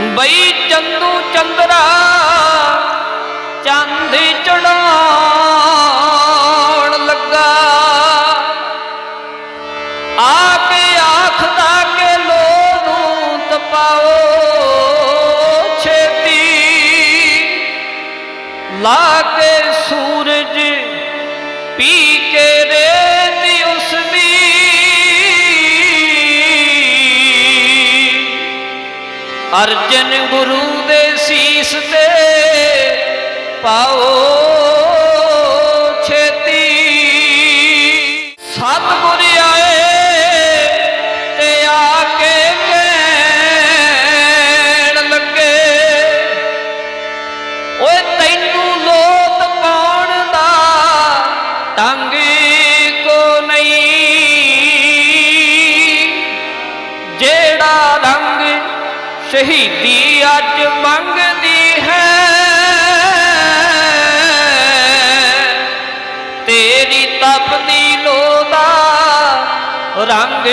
ਬਈ ਚੰਦੂ ਚੰਦਰਾ ਚੰਦ ਚੜਾਉਣ ਲੱਗਾ। ਆ ਕੇ ਆਖਦਾ ਕਿ ਲੋ ਨੂੰ ਤਪਾਓ, ਛੇਤੀ ਲਾ ਕੇ ਸੂਰਜ ਪੀ ਅਰਜਨ ਗੁਰੂ ਦੇ ਸੀਸ ਤੇ ਪਾਓ ਛੇਤੀ। ਸਤਿਗੁਰ ਆਏ ਤੇ ਆ ਕੇ ਕਹਿਣ ਲੱਗੇ, ਓਏ ਤੈਨੂੰ ਲੋਤ ਪਾਉਣ ਦਾ ਢੰਗ ਸ਼ਹੀਦੀ ਅੱਜ ਮੰਗਦੀ ਹੈ। ਤੇਰੀ ਤਪਦੀ ਲੋਦਾ ਰੰਗ